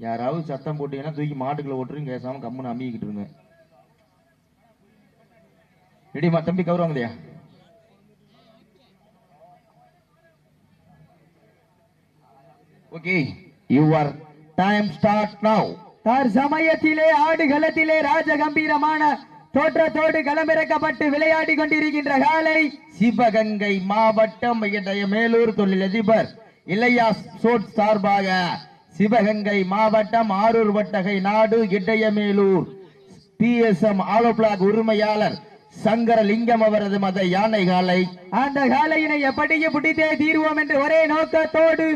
யாராவது சத்தம் போட்டீங்கன்னா தூக்கி மாட்டுக்குள்ள ஓட்டுருங்க பேசாம கம்முன்னு அம்மிக்கிட்டு இருங்க. ரெடிமா தம்பி கௌரவங்கதையா okay your time start now தற்சமயத்திலே ஆடுகளத்திலே ராஜகம்பீரமான தோற்றத்தோடு களமிறக்கப்பட்டு விளையாடி கொண்டிருக்கின்ற காலை சிவகங்கை மாவட்டம் இடைய மேலூர் தொழிலதிபர் இளையா சோட் சார்பாக சிவகங்கை மாவட்டம் ஆரூர் வட்டகை நாடு Idaiyamelur. P S M hollow block உரிமையாளர் சங்கரலிங்கம் அவரது மத யானை காலை அந்த காலையினை எப்படியும் பிடித்தே தீர்வோம் என்று ஒரே நோக்கத்தோடு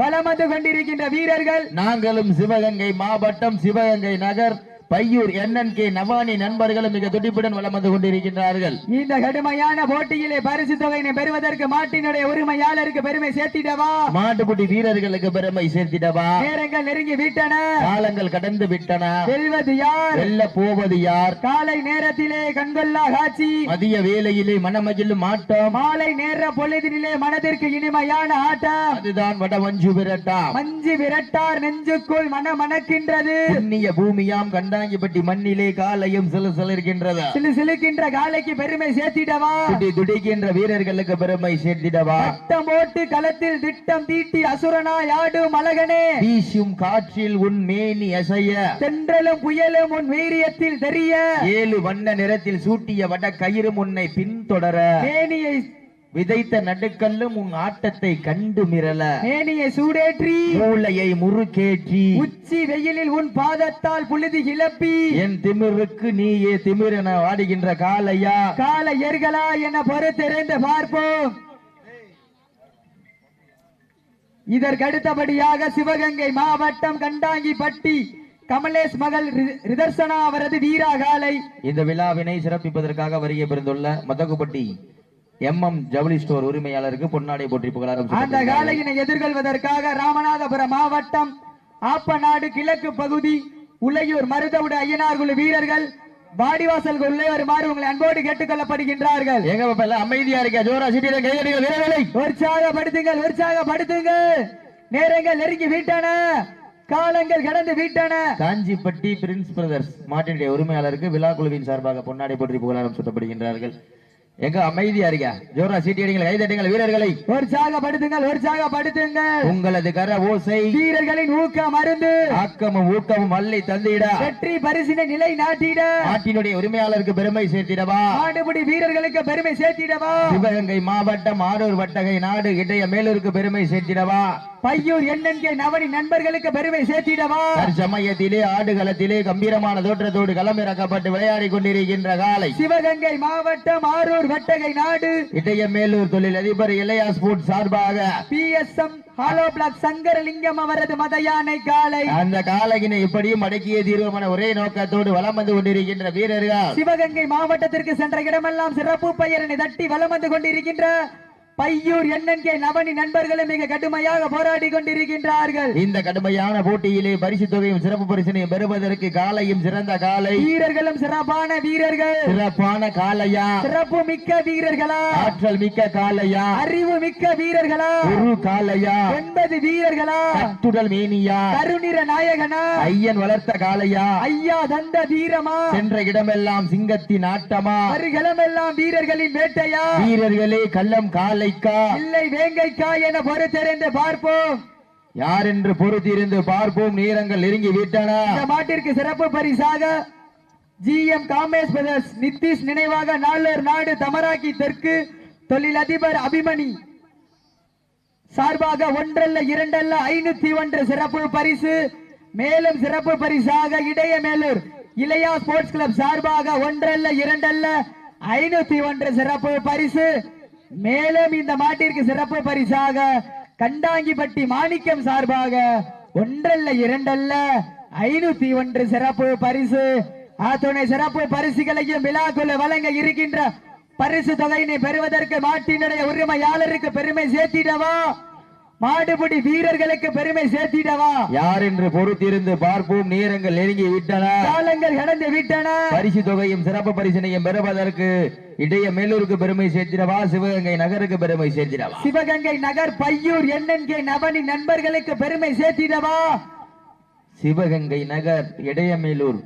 வலம் வந்து கொண்டிருக்கின்ற வீரர்கள். நாங்களும் சிவகங்கை மாவட்டம் சிவகங்கை நகர் பையூர் என்என்கே நவானி நண்பர்களும் மிக துடிப்புடன் வலம் வந்து கொண்டிருக்கின்றார்கள். இந்த கடுமையான போட்டியிலே பரிசு தொகையினை பெறுவதற்கு மாட்டினுடைய உரிமையாளருக்கு பெருமை சேர்த்திடவா? மாட்டுக்குட்டி வீரர்களுக்கு பெருமை சேர்த்திடவா? நேரங்கள் நெருங்கி விட்டன. காலங்கள் கடந்து விட்டன. வெல்வது யார்? வெல்ல போவது யார்? காலை நேரத்திலே கண்கொள்ளா காட்சி. மதிய வேளையிலே மனமகிழும் ஆட்டம். மாலை நேர பொழுதினிலே மனதிற்கு இனிமையான ஆட்டம். அதுதான் வட மஞ்சு விரட்டா. மஞ்சு விரட்டார் நெஞ்சுக்குள் மன மணக்கின்றது பூமியாம் கண்டாங்கிப்பட்டி மண்ணிலே காலையும் சில சிலிருக்கின்றது. சிலு சிலுக்கின்ற காலைக்கு பெருமை சேர்த்திடவா? துடி துடிக்கின்ற வீரர்களுக்கு பெருமை சேர்த்திடவா? வட்டம் போட்டு களத்தில் திட்டம் தீட்டி அசுரனாய் ஆடும் அழகனே. வீசும் காற்றில் உன் மேனி அசைய. தென்றலும் புயலும் உன் வீரியத்தில் தெரிய. ஏழு வண்ண நிறத்தில் சூட்டிய வட கயிறும் உன்னை பின்தொடர. மேனியை விதைத்த நடுக்கல்லும் உன் ஆட்டத்தை கண்டு மிரள. மேனியை சூடேற்றி. மூளையை முறுக்கேற்றி உச்சி வெயிலில் உன் பாதத்தால் புழுதி கிளப்பி. என் திமிருக்கு நீயே திமிரென ஆடுகின்ற காலையா கால எர்களா என பொறுத்திருந்து பார்ப்போம். இதற்கடுத்தபடியாக சிவகங்கை மாவட்டம் கண்டாங்கிப்பட்டி கமலேஷ் மகள் ரிதர்சனா அவரது வீரா காலை இந்த விழாவினை சிறப்பிப்பதற்காக வருகை பெருந்துள்ள மதகுப்பட்டி எம் எம் ஜவுளி ஸ்டோர் உரிமையாளருக்கு பொன்னாடை போற்றி புகழாரம் அந்த. காலையினை எதிர்கொள்வதற்காக ராமநாதபுரம் மாவட்டம் ஆப்பநாடு கிழக்கு பகுதி உளையூர் மருதவுட ஐயனார் குழு வீரர்கள் வாடிவாசல் உள்ளே வருமாறு உங்களை அன்போடு கேட்டுக் கொள்ளப்படுகின்றார்கள் எங்க பாப்பா எல்லாம் அமைதியா இருக்க ஜோரா சிட்டியில கையடிகள் வீரர்களை உற்சாகப்படுத்துங்கள் உற்சாகப்படுத்துங்கள். நேரங்கள் நெருங்கி விட்டன. காலங்கள் கடந்து விட்டன. காஞ்சிப்பட்டி பிரின்ஸ் பிரதர்ஸ் மாட்டினுடைய உரிமையாளருக்கு விழா குழுவின் சார்பாக பொன்னாடை போற்றி புகழாரம் சூட்டப்படுகின்றார்கள். எங்க அமைதியா இருக்க ஜோரா சீட்டியடிகள் கைதட்டுங்கள் வீரர்களை. உற்சாகப்படுத்துங்கள் உற்சாகப்படுத்துங்கள். உங்களது கர ஓசை வீரர்களின் ஊக்க மருந்து ஆக்கமும் ஊக்கமும் அள்ளி தந்திட. வெற்றி பரிசினை நிலை நாட்டிட நாட்டினுடைய உரிமையாளருக்கு பெருமை சேர்த்திடவா? ஆடுபடி வீரர்களுக்கு பெருமை சேர்த்திடவா? சிவகங்கை மாவட்டம் ஆரூர் வட்டகை நாடு இடைய மேலூருக்கு பெருமை சேர்த்திடவா? பையூர் எண்ணென்கே நவனி நண்பர்களுக்கு பெருமை சேர்த்திடவா? தற்சமயத்திலே ஆடுகளத்திலே கம்பீரமான தோற்றத்தோடு களமிறக்கப்பட்டு விளையாடி கொண்டிருக்கின்ற காலை. சிவகங்கை மாவட்டம் ஆரூர் வட்டகை நாடு. இடைய மேலூர் தொழில் அதிபர் இளையா ஸ்போர்ட்ஸ் சார்பாக. P S M hollow block Sankaralingam அவரது மத யானை காலை. அந்த காலையினை இப்படியும் அடக்கிய தீர்வமான ஒரே நோக்கத்தோடு வலம் வந்து கொண்டிருக்கின்ற வீரர்கள். சிவகங்கை மாவட்டத்திற்கு சென்ற இடமெல்லாம் சிறப்பு பெயரினை தட்டி வலம் வந்து கொண்டிருக்கின்ற பையூர் எண்ணென்கே நவனி நண்பர்களும் மிக கடுமையாக போராடி கொண்டிருக்கின்றார்கள். இந்த கடுமையான போட்டியிலே பரிசு தொகையும் சிறப்பு பரிசினையும் பெறுவதற்கு காலையும் சிறந்த காலை. வீரர்களும் சிறப்பான வீரர்கள். சிறப்பான காலையா? சிறப்பு மிக்க வீரர்களா? ஆற்றல் மிக்க காலையா? அறிவு மிக்க வீரர்களா? ஒரு காலையா? ஒன்பது வீரர்களா? கட்டுடல் மேனியா? கருநிற நாயகனா? ஐயன் வளர்த்த காலையா? ஐயா தந்த வீரமா? சென்ற இடமெல்லாம் சிங்கத்தின் ஆட்டமா? வருகளமெல்லாம் வீரர்களின் வேட்டையா? வீரர்களே கள்ளம் காலைக்கா இல்லை வேங்கைக்கா என பொறுத்திருந்து பார்ப்போம். யார் என்று பொறுத்திருந்து பார்ப்போம் நேரங்கள் நெருங்கி விட்டன இந்த மாட்டிற்கு சிறப்பு பரிசாக G M Kamesh brothers Nitish நினைவாக நாளர் நாடு தமராக்கி தெற்கு தொழிலதிபர் அபிமணி சார்பாக ஒன்றல்ல இரண்டல்ல ஐநூத்தி ஒன்று சிறப்பு பரிசு. மேலும் சிறப்பு பரிசாக இடைய மேலூர் இளையா ஸ்போர்ட்ஸ் கிளப் சார்பாக ஒன்றல்ல இரண்டல்ல ஐநூத்தி ஒன்று சிறப்பு பரிசு. மேலும் இந்த மாட்டிற்கு சிறப்பு பரிசாக கண்டாங்கிப்பட்டி மாணிக்கம் சார்பாக ஒன்றல்ல இரண்டல்ல ஐநூத்தி ஒன்று சிறப்பு பரிசு. அத்துணை சிறப்பு பரிசுகளையும் விழாக்குள்ள வழங்க இருக்கின்ற பரிசு தொகையினை பெறுவதற்கு மாட்டினுடைய உரிமையாளருக்கு பெருமை சேர்த்திடவா? மாடுபிடி வீரர்களுக்கு பெருமை சேர்த்திடவா? யார் என்று பொறுத்திருந்து பார்ப்போம். நேரங்கள் நெருங்கி விட்டன. காலங்கள் கடந்து விட்டன. பரிசு தொகையும் சிறப்பு பரிசினையும் பெறுவதற்கு இடைய மேலூருக்கு பெருமை சேர்த்திடவா? சிவகங்கை நகருக்கு பெருமை சேர்த்திடவா? சிவகங்கை நகர் பையூர் எண்ணென்கே நவனி நண்பர்களுக்கு பெருமை சேர்த்திடவா? சிவகங்கை நகர் Idaiyamelur.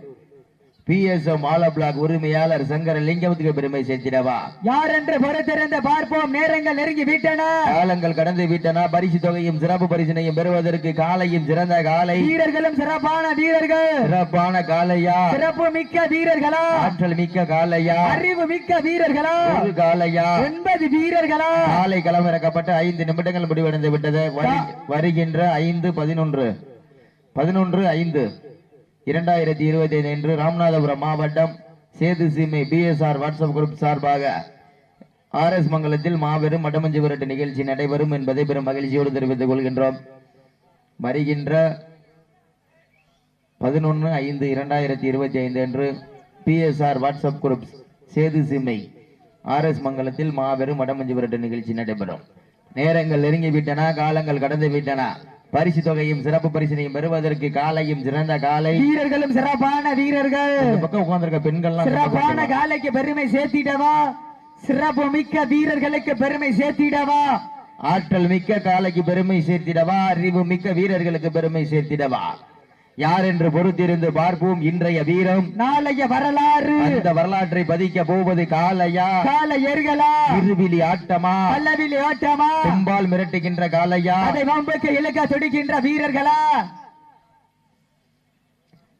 P S M hollow block உரிமையாளர் சங்கர லிங்கத்துக்கு பெருமை சேர்த்திடவா? யார் என்று பொறுத்திருந்து பார்ப்போம். நேரங்கள் நெருங்கி விட்டன. காலங்கள் கடந்து விட்டன. பரிசு தொகையும் சிறப்பு பரிசினையும் பெறுவதற்கு காலையும் சிறந்த காலை. வீரர்களும் சிறப்பான வீரர்கள். சிறப்பான காலையா? சிறப்பு மிக்க வீரர்களா? ஆற்றல் மிக்க காலையா? அறிவு மிக்க வீரர்களா? ஒரு காலையா? ஒன்பது வீரர்களா? காலை களமிறக்கப்பட்டு ஐந்து நிமிடங்கள் முடிவடைந்து விட்டது. வரு- வருகின்ற ஐந்து பதினொன்று. பதினொன்று ஐந்து. இரண்டாயிரத்தி இருபத்தி ஐந்து இன்று ராமநாதபுரம் மாவட்டம் Sethu Seemai PSR WhatsApp group சார்பாக ஆர் எஸ் மங்கலத்தில் மாபெரும் மடமஞ்சி விரட்டு நிகழ்ச்சி நடைபெறும் என்பதை பெரும் மகிழ்ச்சியோடு தெரிவித்துக் கொள்கின்றோம். வருகின்ற பதினொன்று ஐந்து இரண்டாயிரத்தி இருபத்தி ஐந்து அன்று PSR WhatsApp group Sethu Seemai R S மங்கலத்தில் மாபெரும் வடமஞ்சு விரட்டு நிகழ்ச்சி நடைபெறும். நேரங்கள் நெருங்கி விட்டன காலங்கள் கடந்து விட்டன. பரிசு தொகையும் சிறப்பு பரிசினையும் பெறுவதற்கு காலையும் சிறந்த காலை. வீரர்களும் சிறப்பான வீரர்கள். பக்கம் உட்கார்ந்திருக்க பெண்கள்லாம் சிறப்பான காலைக்கு பெருமை சேர்த்திடவா? சிறப்பு மிக்க வீரர்களுக்கு பெருமை சேர்த்திடவா? ஆற்றல் மிக்க காலைக்கு பெருமை சேர்த்திடவா? அறிவு மிக்க வீரர்களுக்கு பெருமை சேர்த்திடவா? யார் என்று பொறுத்திருந்து பார்ப்போம் இன்றைய வீரம்? நாளைய வரலாறு. அந்த வரலாற்றை பதிக்க போவது காலையா கால எர்களா இருவிழி ஆட்டமா? பல்லவில் ஓட்டமா கும்பால் மிரட்டுகின்ற காலையா அதை வம்புக்கு இழுக்க துடிக்கின்ற வீரர்களா?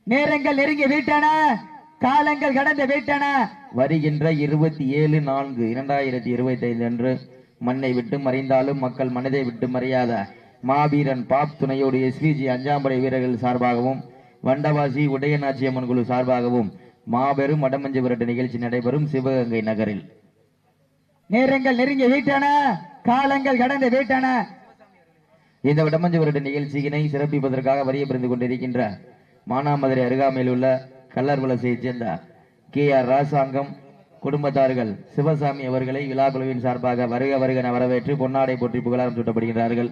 நேரங்கள் நெருங்கி விட்டன. காலங்கள் கடந்து விட்டன. வருகின்ற இருபத்தி ஏழு நான்கு இரண்டாயிரத்தி இருபத்தி ஐந்து அன்று மண்ணை விட்டு மறைந்தாலும் மக்கள் மனதை விட்டு மறையாத மாவீரன் பாப் துணையோடு எஸ்பிஜி அஞ்சாம் படை வீரர்கள் சார்பாகவும் வண்டவாசி உடையநாச்சியம்மன் குழு சார்பாகவும் மாபெரும் வடமஞ்சு விரட்டு நிகழ்ச்சி நடைபெறும் சிவகங்கை நகரில். நேரங்கள் நெருங்கி விட்டன காலங்கள் கடந்து விட்டன. இந்த வடமஞ்சு விரட்டு நிகழ்ச்சியினை சிறப்பிப்பதற்காக வரிய பிரிந்து கொண்டிருக்கின்ற மானாமதுரை அருகாமையில் உள்ள கல்லர் வலசையைச் சேர்ந்த கே ஆர் ராசாங்கம் குடும்பத்தார்கள் சிவசாமி அவர்களை விழா குழுவின் சார்பாக வருக வருக என வரவேற்று பொன்னாடை போற்றி புகழாரம் சூட்டப்படுகின்றார்கள்.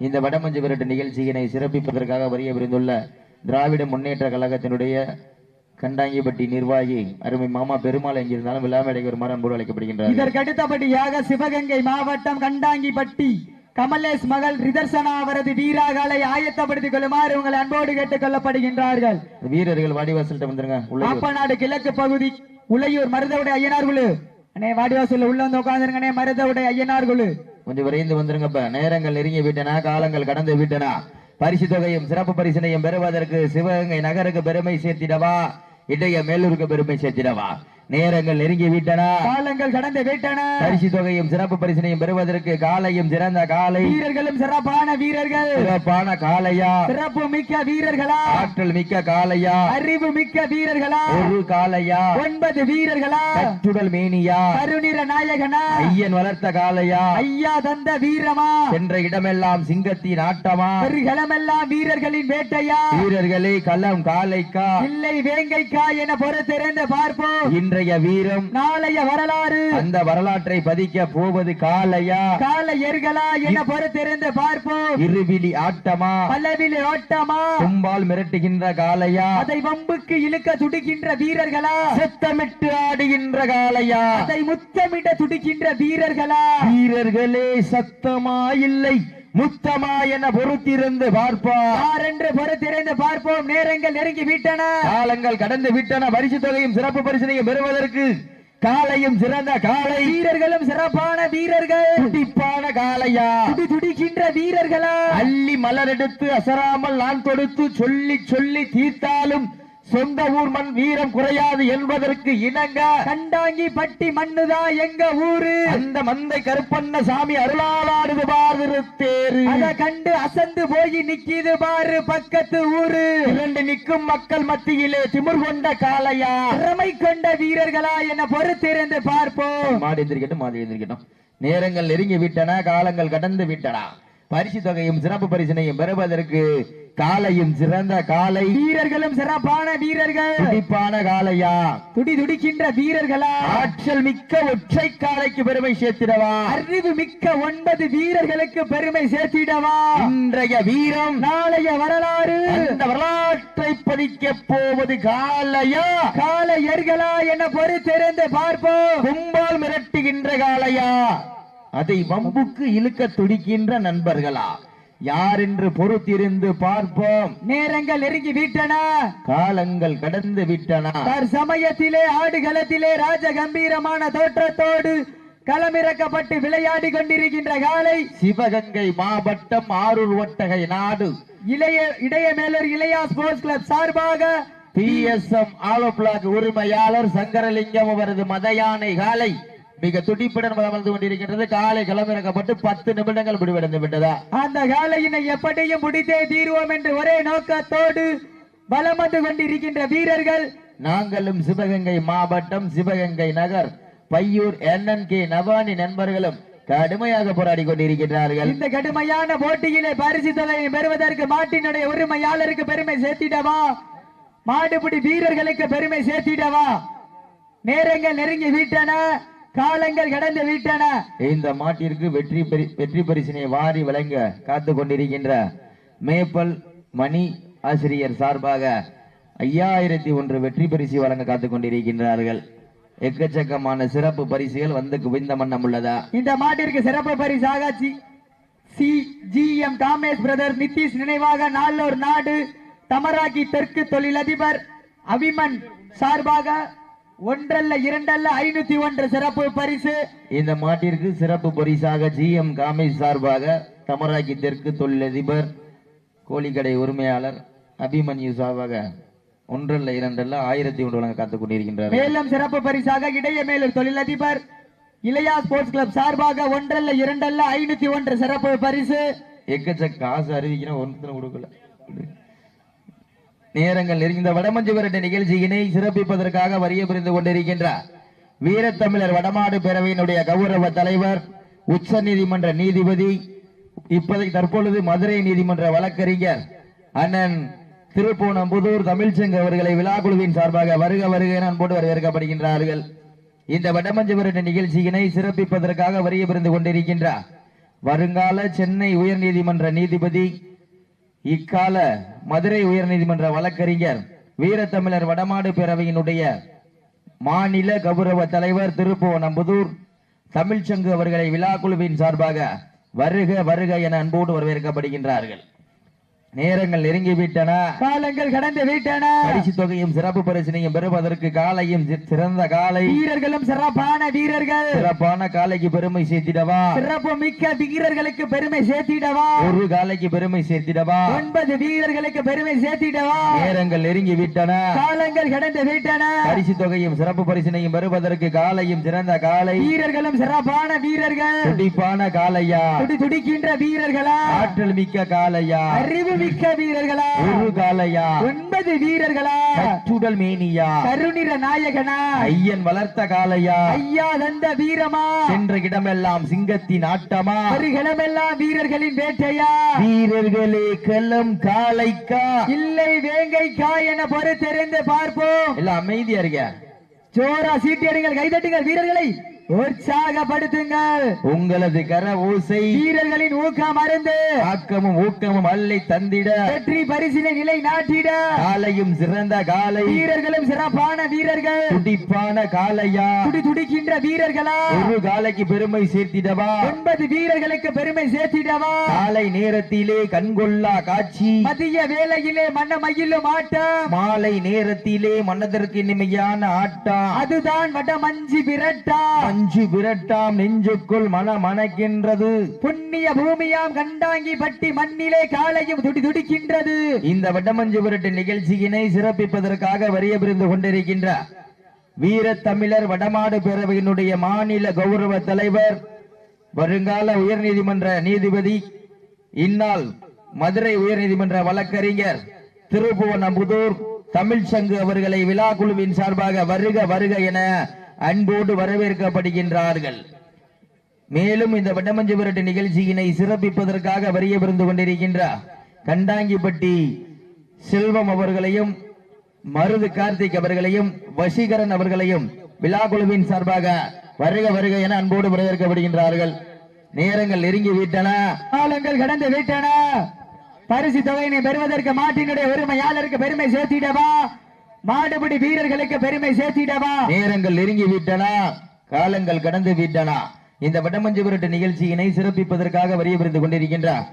இந்த வடமஞ்சு விரட்டு நிகழ்ச்சியினை சிறப்பிப்பதற்காக வரிய விருந்துள்ள திராவிட முன்னேற்ற கழகத்தினுடைய கண்டாங்கிப்பட்டி நிர்வாகி அருமை மாமா பெருமாள் எங்கிருந்தாலும் விழா மேடைக்கு வருமாறு அன்போடு அழைக்கப்படுகின்றார் இதற்கு அடுத்தபடியாக சிவகங்கை மாவட்டம் கண்டாங்கிப்பட்டி கமலேஷ் மகள் ரிதர்சனா அவரது வீராகாலை ஆயத்தப்படுத்திக் கொள்ளுமாறு உங்கள் அன்போடு கேட்டுக் கொள்ளப்படுகின்றார்கள். வீரர்கள் வாடிவாசல்கிட்ட வந்துருங்க. பாப்பநாடு கிழக்கு பகுதி உளையூர் மருதவுடை ஐயனார் குழு. அண்ணே வாடிவாசல்ல உள்ள வந்து உட்காந்துருங்கண்ணே மருதவுடை ஐயனார் குழு. கொஞ்சம் விரைந்து வந்துருங்கப்ப. நேரங்கள் நெருங்கி விட்டன காலங்கள் கடந்து விட்டன. பரிசு தொகையும் சிறப்பு பரிசினையும் பெறுவதற்கு சிவகங்கை நகருக்கு பெருமை சேர்த்திடவா? இடைய மேலூருக்கு பெருமை சேர்த்திடவா? நேரங்கள் நெருங்கி விட்டன. காலங்கள் கடந்து விட்டன. பரிசு தொகையும் சிறப்பு பரிசினையும் பெறுவதற்கு காலையும் சிறந்த காலை. வீரர்களும் சிறப்பான வீரர்கள். சிறப்பான காலையா? சிறப்பு மிக்க வீரர்களா? ஆற்றல் மிக்க காலையா? அறிவு மிக்க வீரர்களா? ஒரு காலையா? ஒன்பது வீரர்களா? கட்டுடல் மேனியா? கருநிற நாயகனா? ஐயன் வளர்த்த காலையா? ஐயா தந்த வீரமா? சென்ற இடமெல்லாம் சிங்கத்தின் ஆட்டமா? பெருகளமெல்லாம் வீரர்களின் வேட்டையா? வீரர்களே களம் காலைக்கா? இல்லை வேங்கைக்கா என பொறுத்திருந்து பார்ப்போம். இன்றைய வீரம். நாளைய வரலாறு. அந்த வரலாற்றை பதிக்க போவது காலையா கால எர்களா என பொறுத்திருந்து பார்ப்போம். இருவிழி ஆட்டமா? பல்லவில் ஓட்டமா கும்பால் மிரட்டுகின்ற காலையா அதை வம்புக்கு இழுக்க துடிக்கின்ற வீரர்களா? சத்தமிட்டு ஆடுகின்ற காலையா அதை முத்தமிட துடிக்கின்ற வீரர்களா? வீரர்களே சத்தமா இல்லை முத்தமா என பொறுத்திருந்து பார்ப்பா யார் என்று பொறுத்திருந்து பார்ப்போம்? நேரங்கள் நெருங்கி விட்டன. காலங்கள் கடந்து விட்டன. பரிசு தொகையும் சிறப்பு பரிசனையும் பெறுவதற்கு காலையும் சிறந்த காலை. வீரர்களும் சிறப்பான வீரர்கள். துடிப்பான காலையா? துடி துடிக்கின்ற வீரர்களா? அள்ளி மலரெடுத்து அசராமல் நான் கொடுத்து சொல்லி சொல்லி தீர்த்தாலும் சொந்த ஊர் மண் வீரம் குறையாது என்பதற்கு இணங்க கண்டாங்கி பட்டி மண்ணுதா எங்க ஊரு? அந்த மந்தை கருப்பண்ண சாமி அருளாளாடுது பார்த்திருத்தேரு அத கண்டு அசந்து போய் நிக்கிது பாரு பக்கத்து ஊரு. இரண்டு நிற்கும் மக்கள் மத்தியிலே திமிர் கொண்ட காளையா? திறமை கொண்ட வீரர்களா என பொறுத்திருந்து பார்ப்போம். மாடு எந்திரிக்கட்டும் மாடு எந்திரிக்கட்டும். நேரங்கள் நெருங்கி விட்டன காலங்கள் கடந்து விட்டன. பரிசு தொகையும் சிறப்பு பரிசினையும் பெறுவதற்கு காலையும் சிறந்த காலை வீரர்களும் சிறப்பான வீரர்கள். துடிப்பான காளையா துடி துடிக்கின்ற வீரர்களா? ஆற்றல் மிக்க ஒற்றை காலைக்கு பெருமை சேர்த்திடவா? அறிவு மிக்க ஒன்பது வீரர்களுக்கு பெருமை சேர்த்திடவா? இன்றைய வீரம் நாளைய வரலாறு. அந்த வரலாற்றை பதிக்க போவது காலையா? கால எர்களா என பொறுத்திருந்து பார்ப்போம். கும்பால் மிரட்டுகின்ற காளையா அதை வம்புக்கு இழுக்க துடிக்கின்ற நண்பர்களா? யார் என்று பொறுத்திருந்து பார்ப்போம். நேரங்கள் நெருங்கி விட்டன. காலங்கள் கடந்து விட்டன. தற்சமயத்திலே ஆடுகளத்திலே ராஜ கம்பீரமான தோற்றத்தோடு களமிறக்கப்பட்டு விளையாடி கொண்டிருக்கின்ற காலை சிவகங்கை மாவட்டம் ஆரூர் ஒட்டகை நாடு. இளைய இடையமேலூர் இளையா ஸ்போர்ட்ஸ் கிளப் சார்பாக P S M hollow block உரிமையாளர் சங்கரலிங்கம் அவரது மதயானை காலை. மிக துடிப்புடன் வலம் வந்து கொண்டிருக்கின்றது. காலை களமிறக்கப்பட்டு பத்து நிமிடங்கள் முடிவடைந்து விட்டதா? அந்த காலையினை எப்படியும் முடித்தே தீர்வோம் என்று ஒரே நோக்கத்தோடு பலம் வந்து கொண்டிருக்கின்ற வீரர்கள். நாங்களும் சிவகங்கை மாவட்டம் சிவகங்கை நகர் பையூர் கே. நவானி நண்பர்களும் கடுமையாக போராடி கொண்டிருக்கின்றார்கள். இந்த கடுமையான போட்டியிலே பரிசு தொகையை பெறுவதற்கு மாட்டினுடைய உரிமையாளருக்கு பெருமை சேர்த்திடவா? மாடுபிடி வீரர்களுக்கு பெருமை சேர்த்திடவா? நேரங்கள் நெருங்கி விட்டன. காலங்கள் கடந்து விட்டன. இந்த மாட்டிற்கு வெற்றி வெற்றி பரிசினை வாரி வழங்க காத்து கொண்டிருக்கின்ற மேப்பல் மணி ஆசிரியர் சார்பாக ஐயாயிரத்தி ஒன்று வெற்றி பரிசு வழங்க காத்து கொண்டிருக்கின்றார்கள். எக்கச்சக்கமான சிறப்பு பரிசுகள் வந்து குவிந்த மன்னம் உள்ளதா? இந்த மாட்டிற்கு சிறப்பு பரிசாக C G M Kamesh brother Nitish நினைவாக நாளோர் நாடு தமராக்கி தெற்கு தொழிலதிபர் அபிமன் சார்பாக ஒன்றல்ல இரண்டல்ல ஐநூத்தி ஒன்று சிறப்பு பரிசு. இந்த மாட்டிற்கு சிறப்பு பரிசாக ஜி எம் காமேஷ் சார்பாக தமராக்கி தெற்கு தொழிலதிபர் கோழிக்கடை உரிமையாளர் அபிமன்யு சார்பாக ஒன்றல்ல இரண்டல்ல ஆயிரத்தி ஒன்று வழங்க காத்துக் கொண்டிருக்கின்றார்கள் மேலும் சிறப்பு பரிசாக இடையமேலூர் தொழிலதிபர் இளையா ஸ்போர்ட்ஸ் கிளப் சார்பாக ஒன்றல்ல இரண்டல்ல ஐநூத்தி ஒன்று சிறப்பு பரிசு. எக்கச்சக்க காசு அறிவிக்கிறேன் ஒருத்தனை கொடுக்கல. நேரங்கள் இந்த வடமஞ்சு விரட்டு நிகழ்ச்சியினை சிறப்பிப்பதற்காக வரிய புரிந்து கொண்டிருக்கின்றார். வீரத்தமிழர் வடமாடு பேரவையினுடைய கௌரவ தலைவர் உச்ச நீதிமன்ற நீதிபதி இப்போதை தற்பொழுது மதுரை நீதிமன்ற வழக்கறிஞர் அண்ணன் திருப்பூணம்புதூர் தமிழ்ச்சங்க அவர்களை விழாக்குழுவின் சார்பாக வருக வருக என அன்போடு வரவேற்கப்படுகின்றார்கள். இந்த வடமஞ்சு விரட்டு நிகழ்ச்சியினை சிறப்பிப்பதற்காக வரிய புரிந்து கொண்டிருக்கின்றார். வருங்கால சென்னை உயர்நீதிமன்ற நீதிபதி இக்கால மதுரை உயர்நீதிமன்ற வழக்கறிஞர் வீரத்தமிழர் வடமாடு பேரவையினுடைய மாநில கௌரவ தலைவர் திருப்புவனம்புதூர் தமிழ்ச்சங்கு அவர்களை விழாக்குழுவின் சார்பாக வருக வருக என அன்போடு வரவேற்கப்படுகின்றார்கள். நேரங்கள் நெருங்கிவிட்டன காலங்கள் கடந்து விட்டன. பரிசு தொகையும் சிறப்பு பரிசினையும் பெறுவதற்கு காலையும் சிறந்த காலை. வீரர்களும் சிறப்பான வீரர்கள். சிறப்பான காலைக்கு பெருமை சேர்த்திடவா. சிறப்பு மிக்க வீரர்களுக்கு பெருமை சேர்த்திடவா. ஒரு காலைக்கு பெருமை சேர்த்திடவா. ஒன்பது வீரர்களுக்கு பெருமை சேர்த்திடவா. நேரங்கள் நெருங்கி விட்டன. காலங்கள் கடந்து விட்டன. பரிசு தொகையும் சிறப்பு பரிசினையும் பெறுவதற்கு காலையும் சிறந்த காலை. வீரர்களும் சிறப்பான வீரர்கள். துடிப்பான காலையா. துடி துடிக்கின்ற வீரர்களா. ஆற்றல் மிக்க காலையா. அறிவு மிக்க வீரர்களா? ஒரு காலையா ஒன்பது வீரர்களா? கற்றுடல் மேனியா? கருநிற நாயகனா? ஐயன் வளர்த்த காலையா ஐயா தந்த வீரமா? சென்ற இடமெல்லாம் சிங்கத்தின் ஆட்டமா? ஒரு கிளமெல்லாம் வீரர்களின் வேட்டையா? வீரர்களே களம் காலைக்கா இல்லை வேங்கைக்கா என பொறுத்தெறிந்து பார்ப்போம். எல்லாம் அமைதியா இருக்க ஜோரா சீட்டியடிங்கள் கைதட்டுங்கள் வீரர்களை. உற்சாகப்படுத்துங்கள். உங்களது கர ஓசை வீரர்களின் ஊக்கம் அருந்து ஆக்கமும் ஊக்கமும் அள்ளி தந்திட. வெற்றி பரிசினை நிலை நாட்டிட. காலையும் சிறந்த காலை. வீரர்களும் சிறப்பான வீரர்கள். துடிப்பான காலையா? துடி துடிக்கின்ற வீரர்களா? ஒரு காலைக்கு பெருமை சேர்த்திடவா? ஒன்பது வீரர்களுக்கு பெருமை சேர்த்திடவா? காலை நேரத்திலே கண்கொள்ளா காட்சி. மதிய வேளையிலே மன்ன மயிலும் ஆட்டம். மாலை நேரத்திலே மனதிற்கு இனிமையான ஆட்டம். அதுதான் வட மஞ்சி விரட்டா. அஞ்சு விரட்டாம் நெஞ்சுக்குள் மன மணக்கின்றது புண்ணிய பூமியாம் கண்டாங்கி பட்டி மண்ணிலே காலையும் துடி துடிக்கின்றது. இந்த வட்டமஞ்சு விரட்டு நிகழ்ச்சியினை சிறப்பிப்பதற்காக வரிய புரிந்து கொண்டிருக்கின்றார் வீரத்தமிழர் வடமாடு பேரவையினுடைய மாநில கௌரவ தலைவர் வருங்கால உயர்நீதிமன்ற நீதிபதி இந்நாள் மதுரை உயர்நீதிமன்ற வழக்கறிஞர் திருப்புவனம்புதூர் தமிழ்ச்சங்கு அவர்களை விழா குழுவின் சார்பாக வருக வருக என அன்போடு வரவேற்கப்படுகின்றார்கள். மேலும் இந்த வட்டமஞ்சு விரட்டு நிகழ்ச்சியினை சிறப்பிப்பதற்காக வரிய பிறந்து கொண்டிருக்கின்ற கண்டாங்கிப்பட்டி செல்வம் அவர்களையும் மருது கார்த்திக் அவர்களையும் வசீகரன் அவர்களையும் விழா குழுவின் சார்பாக வருக வருக என அன்போடு வரவேற்கப்படுகின்றார்கள். நேரங்கள் நெருங்கி விட்டன. காலங்கள் கடந்து விட்டன. பரிசு தொகையினை பெறுவதற்கு மாட்டினுடைய உரிமையாளருக்கு பெருமை சேர்த்திடவா? மாடுபிடி வீரர்களுக்கு பெருமை சேர்த்திடவா? நேரங்கள் நெருங்கி விட்டனா காலங்கள் கடந்து விட்டனா இந்த வட்டமஞ்சு விரட்டு நிகழ்ச்சியினை சிறப்பிப்பதற்காக வரிய புரிந்து கொண்டிருக்கின்றார்.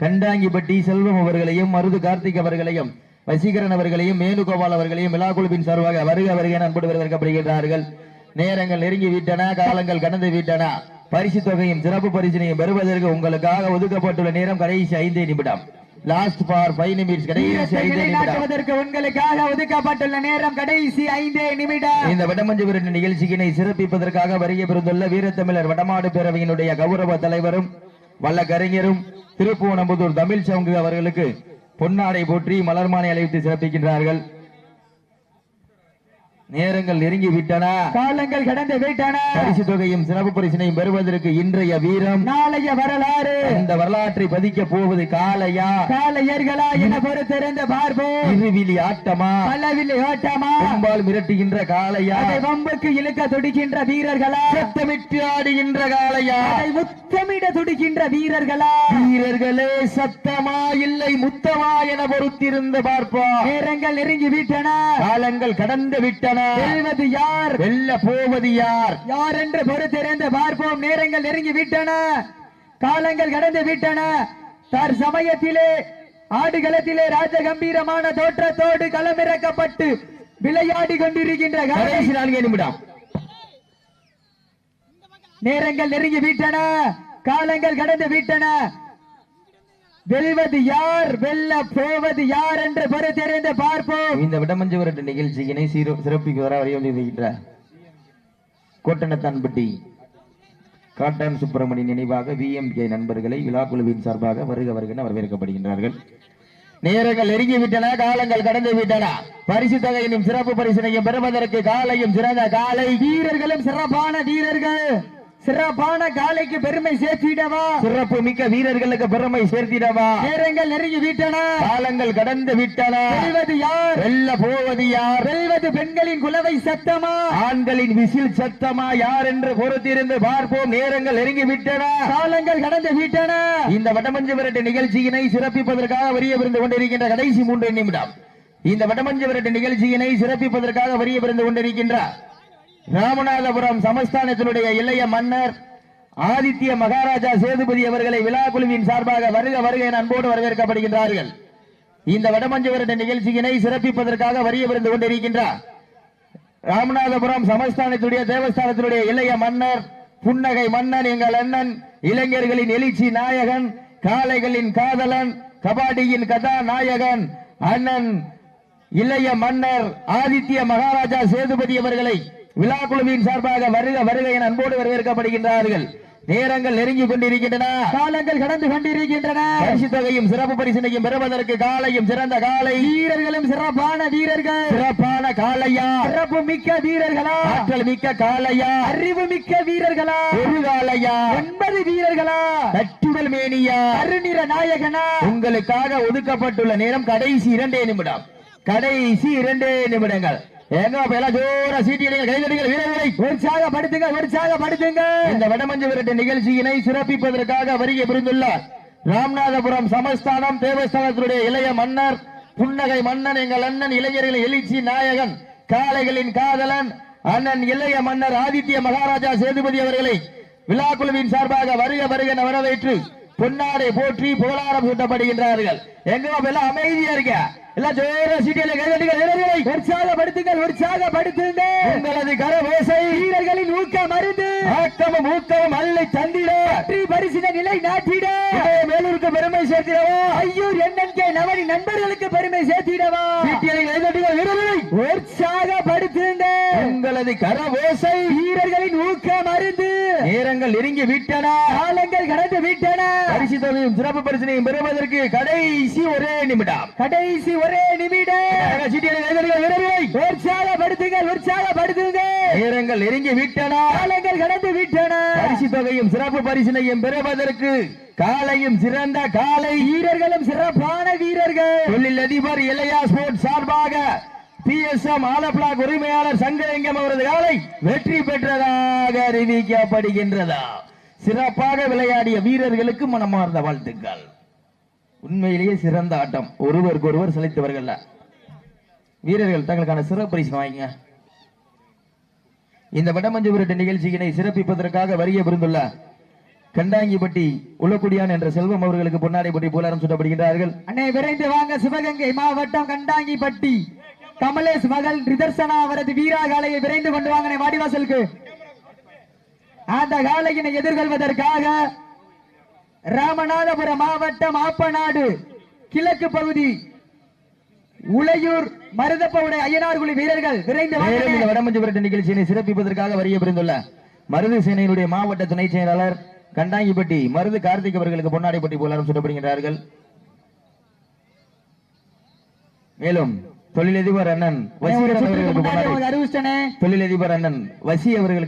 கண்டாங்கிப்பட்டி செல்வம் அவர்களையும் மருது கார்த்திக் அவர்களையும் வசீகரன் அவர்களையும் மேனுகோபால் அவர்களையும் விழா குழுவின் சார்பாக வருக வருக என அன்போடு வரவேற்கப்படுகின்றார்கள். நேரங்கள் நெருங்கி விட்டன காலங்கள் கடந்து விட்டன பரிசு தொகையும் சிறப்பு பரிசினையும் பெறுவதற்கு உங்களுக்காக ஒதுக்கப்பட்டுள்ள நேரம் கடைசி ஐந்தே நிமிடம். லாஸ்ட் ஃபார் ஃபைவ் நிமிட்ஸ் கடைசி ஐந்தே நிமிடம். உங்களுக்காக ஒதுக்கப்பட்டுள்ள நேரம் கடைசி ஐந்தே நிமிடம். இந்த வடமஞ்சு விரட்டு நிகழ்ச்சியினை சிறப்பிப்பதற்காக வருகை பெறுந்துள்ள வீரத்தமிழர் வடமாடு பேரவையினுடைய கௌரவ தலைவரும் வல்லக்கறிஞரும் திருப்புவனம்புதூர் தமிழ் அவர்களுக்கு பொன்னாடை போற்றி மலர்மானை அழைத்து சிறப்பிக்கின்றார்கள். நேரங்கள் நெருங்கி விட்டன காலங்கள் கடந்து விட்டன. பரிசு தொகையும் சிறப்பு பரிசினையும் பெறுவதற்கு இன்றைய வீரம். நாளைய வரலாறு. இந்த வரலாற்றை பதிக்க போவது காளையா? காலையர்களா என பொறுத்திருந்து பார்ப்போம். இருவிழி ஆட்டமா? பல்லவில்லை ஓட்டமா கும்பால் மிரட்டுகின்ற அதை வம்புக்கு இழுக்க துடிக்கின்ற வீரர்களா? சத்தமிட்டு ஆடுகின்ற காளையா? அதை முத்தமிட துடிக்கின்ற வீரர்களா? வீரர்களே சத்தமா இல்லை முத்தமா என பொறுத்திருந்து பார்ப்போம். நேரங்கள் நெருங்கி விட்டன காலங்கள் கடந்து விட்டன. வெல்வது யார்? வெல்ல போவது யார்? யார் என்று பொறுத்திருந்து பார்ப்போம். நேரங்கள் நெருங்கி விட்டன. காலங்கள் கடந்து விட்டன. தற்சமயத்திலே ஆடுகளத்திலே ராஜகம்பீரமான தோற்றத்தோடு களமிறக்கப்பட்டு விளையாடி கொண்டிருக்கின்ற கடைசி நான்கு நிமிடம். நேரங்கள் நெருங்கி விட்டன. காலங்கள் கடந்து விட்டன. வெல்வது யார்? வெல்ல போவது யார் என்று பொறுத்திருந்து பார்ப்போம். இந்த விடமஞ்சு விரட்டு நிகழ்ச்சியினை சிறு சிறப்பிக்கு வர வரைய வந்திருக்கின்ற கோட்டனத்தான்பட்டி காட்டான் சுப்பிரமணி நினைவாக விஎம்கே நண்பர்களை விழாக்குழுவின் சார்பாக வருக வருகின்ற வரவேற்கப்படுகின்றார்கள். நேரங்கள் நெருங்கிவிட்டன காலங்கள் கடந்து விட்டன பரிசு தொகையினும் சிறப்பு பரிசினையும் பெறுவதற்கு காலையும் சிறந்த காலை வீரர்களும் சிறப்பான வீரர்கள். சிறப்பான காலைக்கு பெருமை சேர்த்திடவா? சிறப்பு மிக்க வீரர்களுக்கு பெருமை சேர்த்திடவா? நேரங்கள் நெருங்கி விட்டன. காலங்கள் கடந்து விட்டன. வெல்வது யார்? வெல்ல போவது யார்? வெல்வது பெண்களின் குலவை சத்தமா? ஆண்களின் விசில் சத்தமா? யார் என்று பொறுத்திருந்து பார்ப்போம். நேரங்கள் நெருங்கி விட்டன. காலங்கள் கடந்து விட்டன. இந்த வடமஞ்சு விரட்டு நிகழ்ச்சியினை சிறப்பிப்பதற்காக வரிய விருந்து கொண்டிருக்கின்ற கடைசி மூன்று நிமிடம். இந்த வடமஞ்சு விரட்டு நிகழ்ச்சியினை சிறப்பிப்பதற்காக வரிய விருந்து கொண்டிருக்கின்ற ராமநாதபுரம் சமஸ்தானத்தினுடைய இளைய மன்னர் ஆதித்ய மகாராஜா சேதுபதி அவர்களை விழா குழுவின் சார்பாக வருக வருக என அன்போடு வரவேற்கப்படுகின்றார்கள். இந்த வடமஞ்சு நிகழ்ச்சியினை சிறப்பிப்பதற்காக வரிய விருந்து கொண்டிருக்கின்றார். ராமநாதபுரம் சமஸ்தானத்துடைய தேவஸ்தானத்தினுடைய இளைய மன்னர் புன்னகை மன்னன் எங்கள் அண்ணன் இளைஞர்களின் எழுச்சி நாயகன் காளைகளின் காதலன் கபாடியின் கதாநாயகன் அண்ணன் இளைய மன்னர் ஆதித்ய மகாராஜா சேதுபதி அவர்களை விழா குழுவின் சார்பாக வருக வருக என அன்போடு வரவேற்கப்படுகின்றார்கள். நேரங்கள் நெருங்கி கொண்டிருக்கின்றன. காலங்கள் கடந்து கொண்டிருக்கின்றன. பரிசு தொகையும் சிறப்பு பரிசினையும் பெறுவதற்கு காலையும் சிறந்த காலை. வீரர்களும் சிறப்பான வீரர்கள். சிறப்பான காளையா சிறப்பு மிக்க வீரர்களா? ஆற்றல் மிக்க காளையா அறிவு மிக்க வீரர்களா? ஒரு காளையா ஒன்பது வீரர்களா? கட்டுடல் மேனியா? கருநிற நாயகனா? உங்களுக்காக ஒதுக்கப்பட்டுள்ள நேரம் கடைசி இரண்டே நிமிடம். கடைசி இரண்டே நிமிடங்கள். அப்ப எல்லாம் ஜோரா சீட்டியடிகள் கைதடிகள் வீரர்களை. இந்த வடமஞ்சு விரட்டு நிகழ்ச்சியினை சிறப்பிப்பதற்காக வருகை புரிந்துள்ளார். ராமநாதபுரம் சமஸ்தானம் தேவஸ்தானத்தினுடைய இளைய மன்னர் புன்னகை மன்னன் எங்கள் அண்ணன் இளைஞர்களின் எழுச்சி நாயகன் காளைகளின் காதலன் அண்ணன் இளைய மன்னர் ஆதித்ய மகாராஜா சேதுபதி அவர்களை விழா குழுவின் சார்பாக வருக வருக வரவேற்று பொன்னாடை போற்றி புகழாரம் சூட்டப்படுகின்றார்கள். எங்க அமைதியா இருக்க? எல்லாம் ஜோர சீட்டியல கைதடிகள் வீரர்களை உற்சாகப்படுத்துங்கள் உற்சாகப்படுத்துங்க உங்களது கரவோசை வீரர்களின் ஊக்க மருந்து ஆக்கமும் ஊக்கமும் அல்லை தந்திட. பரிசின நிலை நாட்டிட. மேலூருக்கு பெருமை சேர்த்திடவா. ஐயூர் என்என்கே நவனி நண்பர்களுக்கு பெருமை சேர்த்திடவா. உற்சாகப்படுத்துங்க உங்களது கரவோசை வீரர்களின் ஊக்க மருந்து நேரங்கள் நெருங்கி விட்டன. காலங்கள் கடந்து விட்டன. பரிசு தொகையும் சிறப்பு பரிசினையும் பெறுவதற்கு கடைசி ஒரே நிமிடம். கடைசி ஒரே நிமிடம். சீட்டியலை கைதடிகள் வீரர்களை உற்சாகப்படுத்துங்க உற்சாகப்படுத்துங்க நேரங்கள் நெருங்கி விட்டன. காலங்கள் கடந்து விட்டன. பரிசு தொகையும் சிறப்பு பரிசினையும் பெறுவதற்கு காலையும் சிறந்த காலை. வீரர்களும் சிறப்பான வீரர்கள். தொழில் அதிபர் இளையா ஸ்போர்ட்ஸ் சார்பாக P S M hollow block உரிமையாளர் சங்கலிங்கம் அவரது காலை வெற்றி பெற்றதாக அறிவிக்கப்படுகின்றதா? சிறப்பாக விளையாடிய வீரர்களுக்கு மனமார்ந்த வாழ்த்துக்கள். உண்மையிலேயே சிறந்த ஆட்டம். ஒருவருக்கு ஒருவர் செலுத்தவர்கள் வீரர்கள் தங்களுக்கான சிறப்பு பரிசு வாங்கிங்க. இந்த வடமஞ்சு விரட்டு நிகழ்ச்சியினை சிறப்பிப்பதற்காக வரிய விருந்துள்ள கண்டாங்கிப்பட்டி உள்ளக்குடியான் என்ற செல்வம் அவர்களுக்கு பொன்னாடைப்பட்டி பூலாரம் சுட்டப்படுகின்றார்கள். அண்ணே விரைந்து வாங்க சிவகங்கை மாவட்டம் கண்டாங்கிப்பட்டி. கமலேஷ் மகள் ரிதர்சனா அவரது வீராகாலையை விரைந்து கொண்டு வாங்க வாடிவாசலுக்கு. அந்த காலையினை எதிர்கொள்வதற்காக ராமநாதபுரம் மாவட்டம் ஆப்பநாடு கிழக்கு பகுதி உளையூர் மருதப்பவுடை ஐயனார்குழி வீரர்கள் விரைந்து. வடமஞ்சு விரட்டு நிகழ்ச்சியினை சிறப்பிப்பதற்காக வரிய புரிந்துள்ள மருது சேனையினுடைய மாவட்ட துணை செயலாளர் கண்டாங்கிப்பட்டி மருது கார்த்திக் அவர்களுக்கு பொன்னாடைப்பட்டி பூலாரம் சுட்டப்படுகின்றார்கள் மேலும் தொழிலதிபர் அண்ணன் தொழிலதிபர் அண்ணன் வசி அவர்களுக்கு